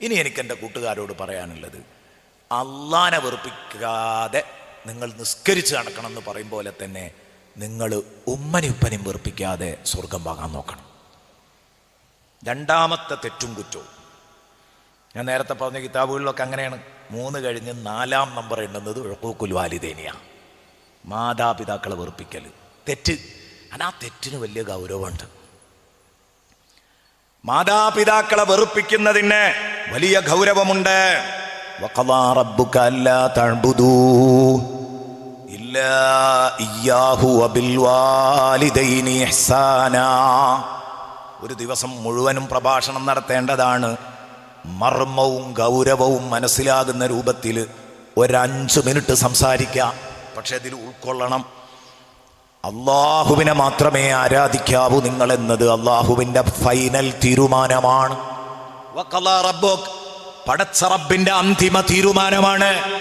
ഇനി എനിക്ക് എന്റെ കൂട്ടുകാരോട് പറയാനുള്ളത് അള്ളാനെ വെറുപ്പിക്കാതെ നിങ്ങൾ നിസ്കരിച്ച് നടക്കണം എന്ന് പറയും പോലെ തന്നെ നിങ്ങൾ ഉമ്മനും ഉപ്പനും വെറുപ്പിക്കാതെ സ്വർഗം വാങ്ങാൻ നോക്കണം. രണ്ടാമത്തെ തെറ്റും കുറ്റവും. ഞാൻ നേരത്തെ പറഞ്ഞ കിതാബുകളിലൊക്കെ അങ്ങനെയാണ്. മൂന്ന് കഴിഞ്ഞ് നാലാം നമ്പർ എണ്ണുന്നത് ഒഴക്കൂക്കുൽ വാലിദേനിയാണ് മാതാപിതാക്കളെ വെറുപ്പിക്കൽ തെറ്റ്. ആ തെറ്റിന് വലിയ ഗൗരവമുണ്ട്. മാതാപിതാക്കളെ വെറുപ്പിക്കുന്നതിന് വലിയ ഗൗരവമുണ്ട്. ഒരു ദിവസം മുഴുവനും പ്രഭാഷണം നടത്തേണ്ടതാണ്. മർമ്മവും ഗൗരവവും മനസ്സിലാകുന്ന രൂപത്തിൽ ഒരഞ്ച് മിനിറ്റ് സംസാരിക്കാം. പക്ഷെ അതിൽ ഉൾക്കൊള്ളണം. അള്ളാഹുവിനെ മാത്രമേ ആരാധിക്കാവൂ നിങ്ങൾ എന്നത് അള്ളാഹുവിന്റെ ഫൈനൽ തീരുമാനമാണ്. പടച്ച റബ്ബിന്റെ അന്തിമ തീരുമാനമാണ്.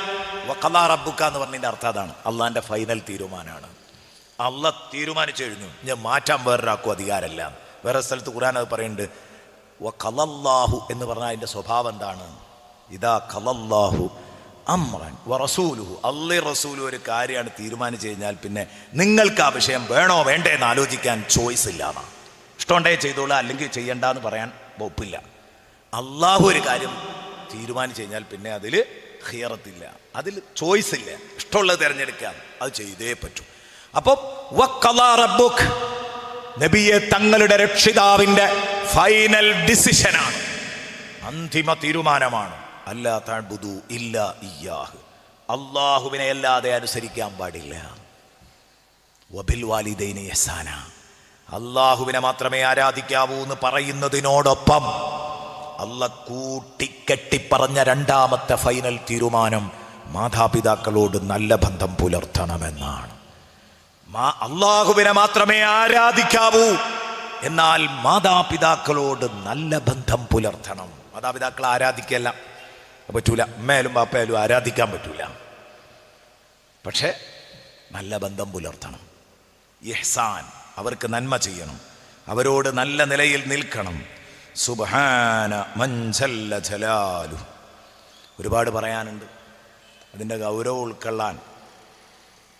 റബ്ബുക എന്ന് പറഞ്ഞതിന്റെ അർത്ഥം അതാണ്. അള്ളാഹിന്റെ ഫൈനൽ തീരുമാനമാണ്. അല്ല തീരുമാനിച്ചു കഴിഞ്ഞു. ഞാൻ മാറ്റാൻ വേറൊരാക്കും അധികാരമല്ല. വേറെ സ്ഥലത്ത് ഖുർആൻ അത് പറയുന്നുണ്ട്. വഖലല്ലാഹു എന്ന് പറഞ്ഞാൽ അതിന്റെ സ്വഭാവം എന്താണ്? ഇതാ ഖലല്ലാഹു അമ്രൻ. വറസൂലുഹു അള്ളി റസൂലു ഒരു കാര്യമാണ് തീരുമാനിച്ചു കഴിഞ്ഞാൽ പിന്നെ നിങ്ങൾക്ക് ആ വിഷയം വേണോ വേണ്ടേ എന്ന് ആലോചിക്കാൻ ചോയ്സ് ഇല്ലാതെ ഇഷ്ടമുണ്ടേ ചെയ്തോളൂ അല്ലെങ്കിൽ ചെയ്യണ്ട എന്ന് പറയാൻ വകുപ്പില്ല അള്ളാഹു ഒരു കാര്യം തീരുമാനിച്ചു കഴിഞ്ഞാൽ പിന്നെ അതിൽ ഹിയറത്തില്ല. അതിൽ ചോയ്സ് ഇല്ല. ഇഷ്ടമുള്ളത് തിരഞ്ഞെടുക്കാൻ അത് ചെയ്തേ പറ്റൂ. അപ്പം നബിയെ തങ്ങളുടെ രക്ഷിതാവിന്റെ ഫൈനൽ ഡിസിഷനാണ് അന്തിമ തീരുമാനമാണ്. അല്ലാ ഇല്ല ഇയാഹ് അള്ളാഹുവിനെ അല്ലാതെ അനുസരിക്കാൻ പാടില്ല. വബിൽ വാലിദൈനി യസാന അള്ളാഹുവിനെ മാത്രമേ ആരാധിക്കാവൂ എന്ന് പറയുന്നതിനോടൊപ്പം അല്ല കൂട്ടിക്കെട്ടി പറഞ്ഞ രണ്ടാമത്തെ ഫൈനൽ തീരുമാനം മാതാപിതാക്കളോട് നല്ല ബന്ധം പുലർത്തണമെന്നാണ്. അള്ളാഹുവിനെ മാത്രമേ ആരാധിക്കാവൂ എന്നാൽ മാതാപിതാക്കളോട് നല്ല ബന്ധം പുലർത്തണം. മാതാപിതാക്കളെ ആരാധിക്കല്ല പറ്റൂല. അമ്മയാലും പാപ്പയാലും ആരാധിക്കാൻ പറ്റൂല. പക്ഷേ നല്ല ബന്ധം പുലർത്തണം. ഇഹ്സാൻ അവർക്ക് നന്മ ചെയ്യണം. അവരോട് നല്ല നിലയിൽ നിൽക്കണം. സുബാന മഞ്ചല്ല ജലാലു ഒരുപാട് പറയാനുണ്ട്. അതിന്റെ ഗൗരവം ഉൾക്കൊള്ളാൻ.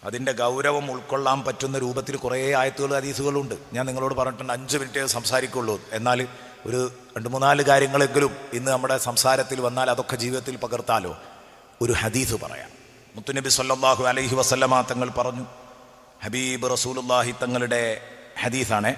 അതിന്റെ ഗൗരവം ഉൾക്കൊള്ളാൻ പറ്റുന്ന രൂപത്തിൽ കുറേ ആയത്തുകൾ അതീസുകളുണ്ട് ഞാൻ നിങ്ങളോട് പറഞ്ഞിട്ടുണ്ട് അഞ്ച് മിനിറ്റേ സംസാരിക്കുള്ളൂ. എന്നാൽ ഒരു രണ്ട് മൂന്നാൽ കാര്യങ്ങളെങ്കിലും ഇന്ന് നമ്മുടെ സംസാരത്തിൽ വന്നാൽ അതൊക്കെ ജീവിതത്തിൽ പകർത്താലോ? ഒരു ഹദീസ് പറയാം. മുത്തുനബി സല്ലാഹു അലൈഹി വസല്ലമ തങ്ങൾ പറഞ്ഞു ഹബീബ് റസൂലുള്ളാഹി തങ്ങളുടെ ഹദീസാണ്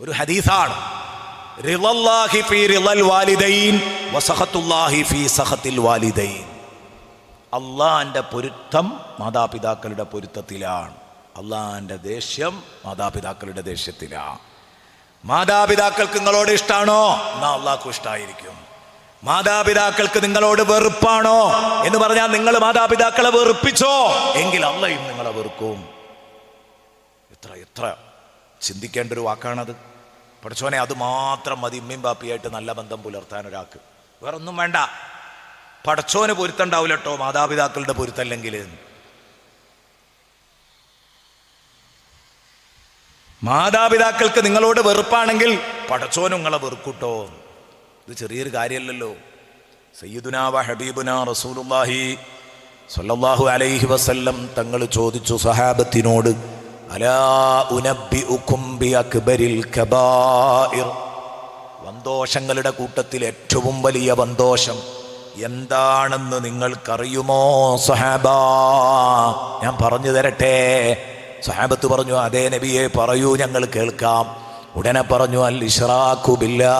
ഒരു ഹദീസാണ്. അള്ളാന്റെ പൊരുത്തം മാതാപിതാക്കളുടെ പൊരുത്തത്തിലാണ്. അള്ളാന്റെ ദേഷ്യം മാതാപിതാക്കളുടെ ദേഷ്യത്തിലാണ്. മാതാപിതാക്കൾക്ക് നിങ്ങളോട് ഇഷ്ടമാണോ എന്നാ അള്ളാഹ്ക്കും ഇഷ്ടമായിരിക്കും മാതാപിതാക്കൾക്ക് നിങ്ങളോട് വെറുപ്പാണോ? എന്ന് പറഞ്ഞാൽ നിങ്ങൾ മാതാപിതാക്കളെ വെറുപ്പിച്ചോ? എങ്കിൽ അള്ളയും നിങ്ങളെ വെറുക്കും. എത്ര എത്ര ചിന്തിക്കേണ്ട ഒരു വാക്കാണത്? പഠിച്ചോനെ അത് മാത്രം മതി ഉമ്മയും ബാപ്പിയായിട്ട് നല്ല ബന്ധം പുലർത്താൻ ഒരാൾക്ക്. വേറൊന്നും വേണ്ട. പടച്ചോന് പൊരുത്തണ്ടാവില്ല കേട്ടോ മാതാപിതാക്കളുടെ പൊരുത്തല്ലെങ്കിൽ. മാതാപിതാക്കൾക്ക് നിങ്ങളോട് വെറുപ്പാണെങ്കിൽ പടച്ചോന് നിങ്ങളെ വെറുക്കൂട്ടോ. ഇത് ചെറിയൊരു കാര്യമല്ലല്ലോ സയ്യിദുനാവ ഹബീബുന റസൂലുള്ളാഹി സ്വല്ലല്ലാഹു അലൈഹി വസല്ലം തങ്ങൾ ചോദിച്ചു സഹാബത്തിനോട് വന്തോഷങ്ങളുടെ കൂട്ടത്തിൽ ഏറ്റവും വലിയ വന്തോഷം എന്താണെന്ന് നിങ്ങൾക്കറിയുമോ സഹാബ ഞാൻ പറഞ്ഞു തരട്ടെ. സഹാബത്ത് പറഞ്ഞു അതേ നബിയെ പറയൂ ഞങ്ങൾ കേൾക്കാം. ഉടനെ പറഞ്ഞു അൽ ഇഷ്റാഖു ബില്ലാ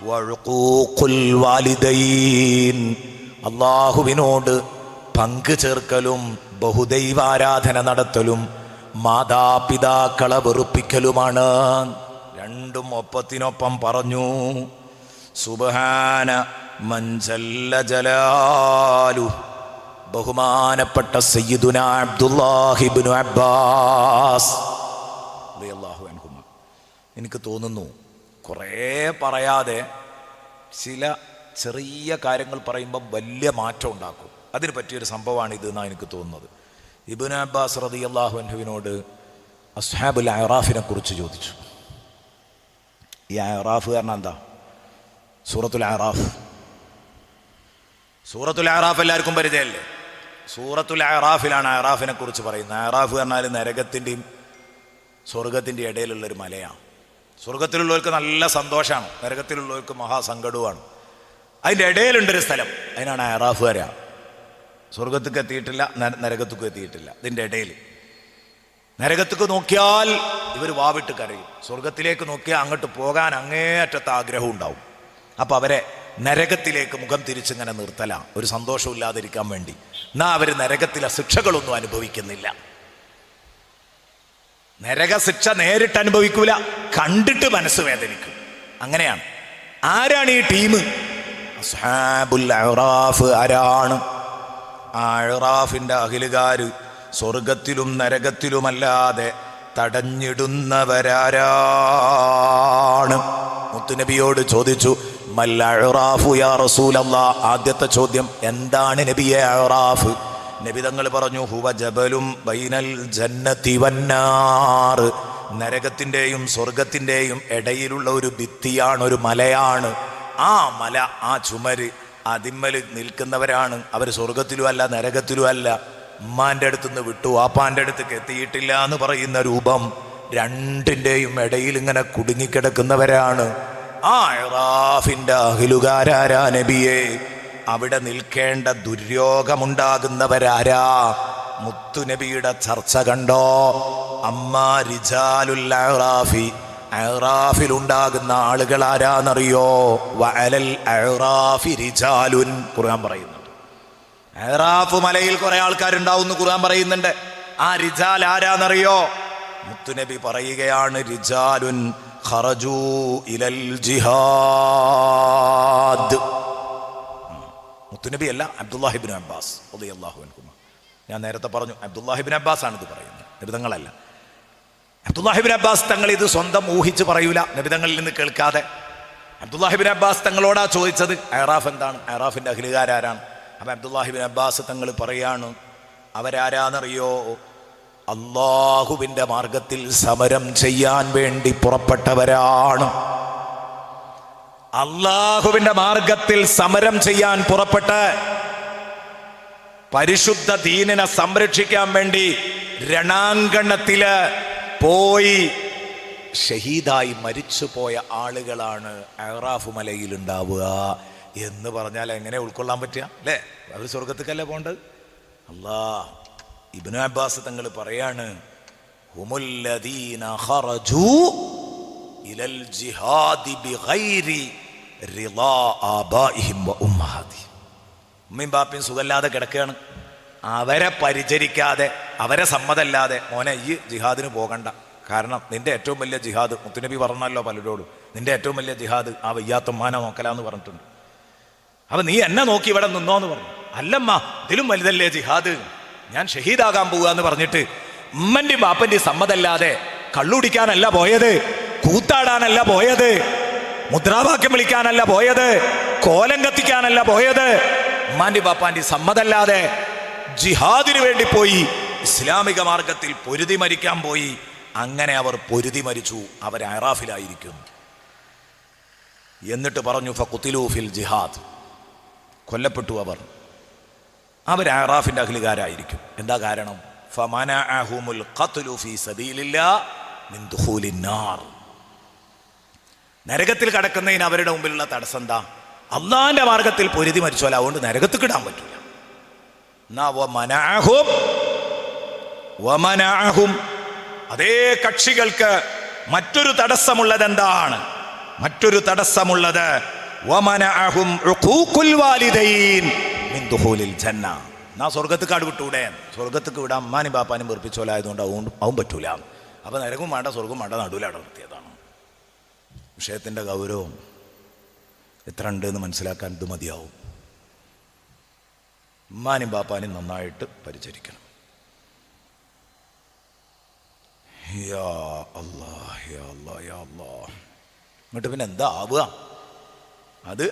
വഴുക്കൂഖുൽ വാലിദൈൻ. അള്ളാഹുവിനോട് പങ്കു ചേർക്കലും ബഹുദൈവാരാധന നടത്തലും മാതാപിതാക്കളെ വെറുപ്പിക്കലുമാണ് രണ്ടും ഒപ്പത്തിനൊപ്പം പറഞ്ഞു സുബഹാന മഞ്ചല്ല ജലാലു ബഹുമാനപ്പെട്ട സയ്യിദുന അബ്ദുല്ലാഹിബിനു അബ്ബാസ് എനിക്ക് തോന്നുന്നു കുറേ പറയാതെ ചില ചെറിയ കാര്യങ്ങൾ പറയുമ്പോൾ വലിയ മാറ്റം ഉണ്ടാക്കും. അതിന് പറ്റിയൊരു സംഭവമാണ് ഇത് എന്നാണ് എനിക്ക് തോന്നുന്നത്. ഇബുൻ അബ്ബാസ് റതി അൻഹുവിനോട് അസ്ഹാബുൽ അയറാഫിനെ കുറിച്ച് ചോദിച്ചു. ഈ അയറാഫ് കാരണം എന്താ? സൂറത്തുൽ അയറാഫ് സൂറത്തുൽ അയറാഫ് എല്ലാവർക്കും പരിചയമല്ലേ? സൂറത്തുൽ അയറാഫിലാണ് അയറാഫിനെ കുറിച്ച് പറയുന്നത്. അയറാഫ് പറഞ്ഞാൽ നരകത്തിന്റെയും സ്വർഗത്തിന്റെ ഇടയിലുള്ളൊരു മലയാണ്. സ്വർഗത്തിലുള്ളവർക്ക് നല്ല സന്തോഷമാണ്. നരകത്തിലുള്ളവർക്ക് മഹാസങ്കടവുമാണ്. അതിന്റെ ഇടയിലുണ്ടൊരു സ്ഥലം. അതിനാണ് അയറാഫ് വര സ്വർഗത്തേക്ക് എത്തിയിട്ടില്ല നരകത്തേക്ക് എത്തിയിട്ടില്ല. ഇതിന്റെ ഇടയിൽ. നരകത്തേക്ക് നോക്കിയാൽ ഇവർ വാവിട്ട് കരയും. സ്വർഗത്തിലേക്ക് നോക്കിയാൽ അങ്ങോട്ട് പോകാൻ അങ്ങേയറ്റത്തെ ആഗ്രഹം ഉണ്ടാവും. അപ്പം അവരെ നരകത്തിലേക്ക് മുഖം തിരിച്ചിങ്ങനെ നിർത്തലാം. ഒരു സന്തോഷമില്ലാതിരിക്കാൻ വേണ്ടി. എന്നാ അവർ നരകത്തിലെ ശിക്ഷകളൊന്നും അനുഭവിക്കുന്നില്ല. നരക ശിക്ഷ നേരിട്ട് അനുഭവിക്കൂല കണ്ടിട്ട് മനസ്സ് വേദനിക്കും. അങ്ങനെയാണ്. ആരാണ് ഈ ടീം? ആരാണ്? ആ അഹ്റാഫിന്റെ അഖിലുകാർ സ്വർഗത്തിലും നരകത്തിലുമല്ലാതെ തടഞ്ഞിടുന്നവരാരാണ്. മുത്തുനബിയോട് ചോദിച്ചു യാ ആദ്യത്തെ ചോദ്യം എന്താണ് നബിയെ അഴറാഫ്? നബി തങ്ങൾ പറഞ്ഞു ഹുവ ജബലും ബൈനൽ ജന്നത്തി വന്നാർ. നരകത്തിന്റെയും സ്വർഗത്തിന്റെയും ഇടയിലുള്ള ഒരു ഭിത്തിയാണ് ഒരു മലയാണ്. ആ മല ആ ചുമര് അതിമ്മൽ നിൽക്കുന്നവരാണ്. അവർ സ്വർഗത്തിലും അല്ല നരകത്തിലും അല്ല ഉമ്മാന്റെ അടുത്തുനിന്ന് വിട്ടു. ആപ്പാന്റെ അടുത്തേക്ക് എത്തിയിട്ടില്ല എന്ന് പറയുന്ന രൂപം രണ്ടിന്റെയും ഇടയിൽ ഇങ്ങനെ കുടുങ്ങിക്കിടക്കുന്നവരാണ്. ആ ഇറാഫിന്റെ അഹിലുകാരാരാ നബിയെ? അവിടെ നിൽക്കേണ്ട ദുര്യോഗമുണ്ടാകുന്നവരാരാ? മുത്തുനബിയുടെ ചർച്ച കണ്ടോ? അമ്മ റിജാലുൽ അഹ്റാഫിലുണ്ടാകുന്ന ആളുകൾ ആരാന്നറിയോ? അഹ്റാഫി റിജാലുൻ. ഖുർആൻ പറയുന്നുണ്ട്. അഹ്റാഫ് മലയിൽ കുറെ ആൾക്കാരുണ്ടാവും ഖുർആൻ പറയുന്നുണ്ട്. ആ റിജാൽ ആരാന്നറിയോ? മുത്തുനബി പറയുകയാണ് റിജാലുൻ ഖറജു ഇലൽ ജിഹാദ്. മുത്തുനബി അല്ല അബ്ദുല്ലാഹിബിൻ അബ്ബാസ് ഞാൻ നേരത്തെ പറഞ്ഞു അബ്ദുല്ലാഹിബിൻ അബ്ബാസ് ആണ് ഇത് പറയുന്നത്. നിബിതങ്ങളല്ല അബ്ദുല്ലാഹിബിൻ അബ്ബാസ് തങ്ങൾ ഇത് സ്വന്തം ഊഹിച്ച് പറയൂല. നിബിതങ്ങളിൽ നിന്ന് കേൾക്കാതെ. അബ്ദുല്ലാഹിബിൻ അബ്ബാസ് തങ്ങളോടാ ചോദിച്ചത് അയറാഫ് എന്താണ്? അയറാഫിന്റെ അഖിലുകാരാരാണ്. അപ്പൊ അബ്ദുല്ലാഹിബിൻ അബ്ബാസ് തങ്ങൾ പറയാണ് അവരാരാന്നറിയോ? അള്ളാഹുവിന്റെ മാർഗത്തിൽ സമരം ചെയ്യാൻ വേണ്ടി പുറപ്പെട്ടവരാണ്. അള്ളാഹുവിന്റെ മാർഗത്തിൽ സമരം ചെയ്യാൻ പുറപ്പെട്ട് പരിശുദ്ധ ദീനിനെ സംരക്ഷിക്കാൻ വേണ്ടി രണാങ്കണത്തിൽ പോയി. ഷഹീദായി മരിച്ചു പോയ ആളുകളാണ് അഹ്റാഫ് മലയിൽ ഉണ്ടാവുക എന്ന് പറഞ്ഞാൽ എങ്ങനെ ഉൾക്കൊള്ളാൻ പറ്റുക? അല്ലേ? അവർ സ്വർഗത്തേക്കല്ലേ പോകേണ്ടത് അല്ലാ ഇബ്നു അബ്ബാസ് തങ്ങൾ പറയാണ് ഉമ്മയും ബാപ്പയും സുഖല്ലാതെ കിടക്കുകയാണ്. അവരെ പരിചരിക്കാതെ അവരെ സമ്മതമല്ലാതെ മോനെ ഈ ജിഹാദിന് പോകണ്ട. കാരണം നിന്റെ ഏറ്റവും വലിയ ജിഹാദ് മുത്തുനബി പറഞ്ഞല്ലോ പലരോടും. നിന്റെ ഏറ്റവും വലിയ ജിഹാദ് ആ വയ്യാത്തമ്മാനെ നോക്കലാന്ന് പറഞ്ഞിട്ടുണ്ട്. അപ്പൊ നീ എന്നെ നോക്കി ഇവിടെ നിന്നോന്ന് പറഞ്ഞു. അല്ലമ്മ ഇതിലും വലുതല്ലേ ജിഹാദ്? ഞാൻ ഷഹീദാകാൻ പോവുക എന്ന് പറഞ്ഞിട്ട് ഉമ്മന്റെയും ബാപ്പന്റെയും സമ്മതല്ലാതെ കള്ളുടിക്കാനല്ല പോയത് കൂത്താടാനല്ല പോയത് മുദ്രാവാക്യം വിളിക്കാനല്ല പോയത് കോലം കത്തിക്കാനല്ല പോയത്. ഉമ്മാന്റെ ബാപ്പാന്റെ സമ്മതല്ലാതെ ജിഹാദിന് വേണ്ടി പോയി ഇസ്ലാമിക മാർഗത്തിൽ പൊരുതി മരിക്കാൻ പോയി അങ്ങനെ അവർ പൊരുതി മരിച്ചു. അവർ അറാഫിലായിരിക്കുന്നു. എന്നിട്ട് പറഞ്ഞു ഫുത്തിലൂഫിൽ ജിഹാദ്. കൊല്ലപ്പെട്ടു അവർ. അവർ അറാഫിന്റെ അഖിലുകാരായിരിക്കും. എന്താ കാരണം? ഖത്ലു ദുഖൂലിന്നാർ നരകത്തിൽ കടക്കുന്നതിന് അവരുടെ മുമ്പിലുള്ള തടസ്സം എന്താ? അള്ളാന്റെ മാർഗത്തിൽ പൊരുതി മരിച്ചോല അതുകൊണ്ട് നരകത്തിൽ കിടാൻ പറ്റില്ല വമനഅഹും അതേ കക്ഷികൾക്ക് മറ്റൊരു തടസ്സമുള്ളത് എന്താണ്? മറ്റൊരു തടസ്സമുള്ളത് ജന്ന. നാ വിട്ടൂടെ? സ്വർഗത്തേക്ക് വിടാൻ അമ്മാനും ബാപ്പാനും വെറുപ്പിച്ചോലായതുകൊണ്ട് അവൻ അവൻ പറ്റൂല. അപ്പൊ നരകവും വേണ്ട സ്വർഗവും വേണ്ട നടുവിലവിടെ നിർത്തിയതാണ്. വിഷയത്തിന്റെ ഗൗരവം എത്ര ഉണ്ട് എന്ന് മനസ്സിലാക്കാൻ ഇത് മതിയാവും. ഉമ്മാനും ബാപ്പാനും നന്നായിട്ട് പരിചരിക്കണം. യാ അല്ലാ അല്ലാ യാ അല്ലാ എന്നിട്ട് പിന്നെ എന്താ ആവുക? അത്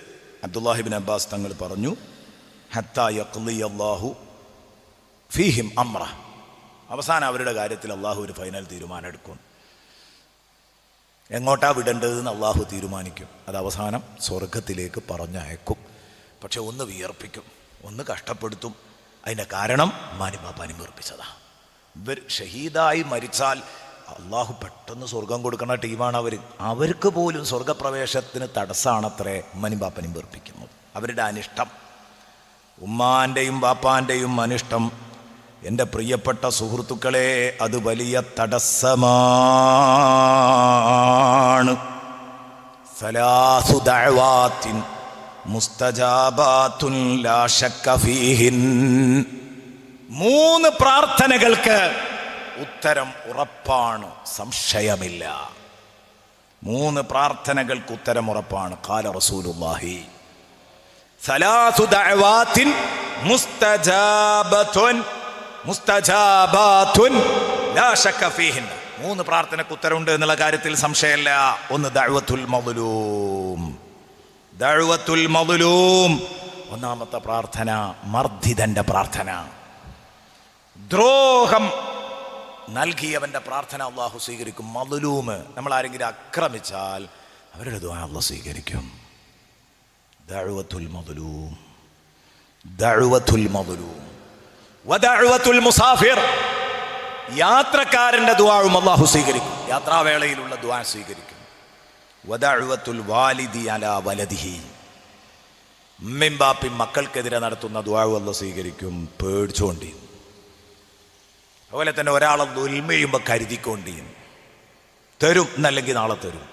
അബ്ദുല്ലാഹിബിൻ അബ്ബാസ് തങ്ങൾ പറഞ്ഞു അല്ലാഹു ഫീഹിം അമ്ര. അവസാനം അവരുടെ കാര്യത്തിൽ അള്ളാഹു ഒരു ഫൈനൽ തീരുമാനം എടുക്കും. എങ്ങോട്ടാ വിടേണ്ടതെന്ന് അള്ളാഹു തീരുമാനിക്കും. അത് അവസാനം സ്വർഗത്തിലേക്ക് പറഞ്ഞയക്കും. പക്ഷെ ഒന്ന് വിയർപ്പിക്കും ഒന്ന് കഷ്ടപ്പെടുത്തും. അതിന്റെ കാരണം മാനിപ്പാപ്പാനി വീർപ്പിച്ചതാ ഇവർ ഷഹീദായി മരിച്ചാൽ അള്ളാഹു പെട്ടെന്ന് സ്വർഗം കൊടുക്കുന്ന ടീമാണ് അവർ അവർക്ക് പോലും സ്വർഗപ്രവേശത്തിന് തടസ്സമാണത്രേ പാപ്പനും വീർപ്പിക്കുന്നത് അവരുടെ അനിഷ്ടം. ഉമ്മാന്റെയും ബാപ്പാന്റെയും അനിഷ്ടം. എന്റെ പ്രിയപ്പെട്ട സുഹൃത്തുക്കളെ അത് വലിയ തടസ്സമാണ്. സലാസു ദഅവാത്തിൻ മുസ്തജാബാത്തുൻ മൂന്ന് പ്രാർത്ഥനകൾക്ക് ഉത്തരം ഉറപ്പാണ് സംശയമില്ല. മൂന്ന് പ്രാർത്ഥനകൾക്ക് ഉത്തരം ഉറപ്പാണ്. കാല റസൂലുല്ലാഹി സലാസു ദഅവാത്തിൻ മുസ്തജാബത്തുൻ മുസ്തജാബാത്തുൻ ലാ ശക്ക ഫീഹിൻ. മൂന്ന് പ്രാർത്ഥനക്ക് ഉത്തരവുണ്ട് എന്നുള്ള കാര്യത്തിൽ സംശയമില്ല. ഒന്ന് ദഅവത്തുൽ മദ്ലൂം. ദഅവത്തുൽ മദ്ലൂം. ഒന്നാമത്തെ പ്രാർത്ഥന മർദ്ദിതന്റെ പ്രാർത്ഥന. ദ്രോഹം നൽകിയവന്റെ പ്രാർത്ഥന അള്ളാഹു സ്വീകരിക്കും. മതുലൂമ് നമ്മൾ ആരെങ്കിലും ആക്രമിച്ചാൽ അവരുടെ ദ്വാ അള്ളാഹ് സ്വീകരിക്കും. വദഅവത്തുൽ മുസാഫിർ. യാത്രക്കാരന്റെ ദുആവും അള്ളാഹു സ്വീകരിക്കും. യാത്രാവേളയിലുള്ള ദുആ സ്വീകരിക്കും. വദഅവത്തുൽ വാലിദി അല വലദിഹി. ഉമ്മയും മക്കൾക്കെതിരെ നടത്തുന്ന ദുആവും അള്ളാഹ് സ്വീകരിക്കും. പേടിച്ചുകൊണ്ടി അതുപോലെ തന്നെ ഒരാളെ ദുൽമയുമ്പോൾ കരുതിക്കൊണ്ടിരിക്കും തരും എന്നല്ലെങ്കിൽ നാളെ തരും.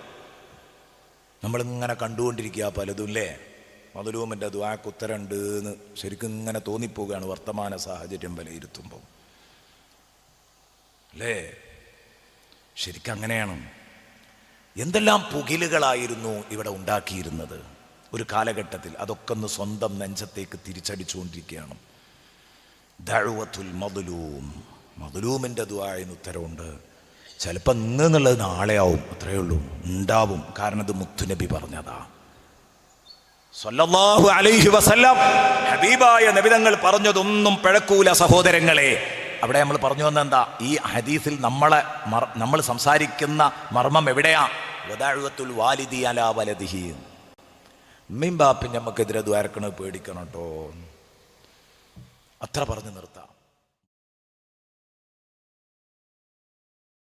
നമ്മളിങ്ങനെ കണ്ടുകൊണ്ടിരിക്കുക പലതും അല്ലേ മധുരൂമന്റെ ദ്വാക്ക് ഉത്തരമുണ്ട് എന്ന് ശരിക്കും ഇങ്ങനെ തോന്നിപ്പോവുകയാണ് വർത്തമാന സാഹചര്യം വിലയിരുത്തുമ്പോൾ അല്ലേ ശരിക്കും അങ്ങനെയാണ്. എന്തെല്ലാം പുകിലുകളായിരുന്നു ഇവിടെ ഉണ്ടാക്കിയിരുന്നത്? ഒരു കാലഘട്ടത്തിൽ അതൊക്കെ ഒന്ന് സ്വന്തം നെഞ്ചത്തേക്ക് തിരിച്ചടിച്ചുകൊണ്ടിരിക്കുകയാണ്. ദഴുവത്തുൽ മധുലൂം മധുലൂമിന്റെ ദ്വായന് ഉത്തരവുണ്ട്. ചിലപ്പോൾ ഇന്ന് എന്നുള്ളത് നാളെ ആവും അത്രയേ ഉള്ളൂ. ഉണ്ടാവും. കാരണം ഇത് മുത്തുനബി പറഞ്ഞതാ. സല്ലല്ലാഹു അലൈഹി വസല്ലം. ഹബീബായ നബിതങ്ങൾ പറഞ്ഞതൊന്നും പിഴക്കൂല സഹോദരങ്ങളെ. അവിടെ നമ്മൾ പറഞ്ഞു വന്നെന്താ ഈ ഹദീസിൽ നമ്മളെ നമ്മൾ സംസാരിക്കുന്ന മർമ്മം എവിടെയാ? വദാഴുവത്തുൽ വാലിദി അലാ വലദിഹി. ഉമ്മയും ബാപ്പിന്റെ നമുക്കെതിരെ ദ്വാരക്കണത് പേടിക്കണം കേട്ടോ. അത്ര പറഞ്ഞു നിർത്താം.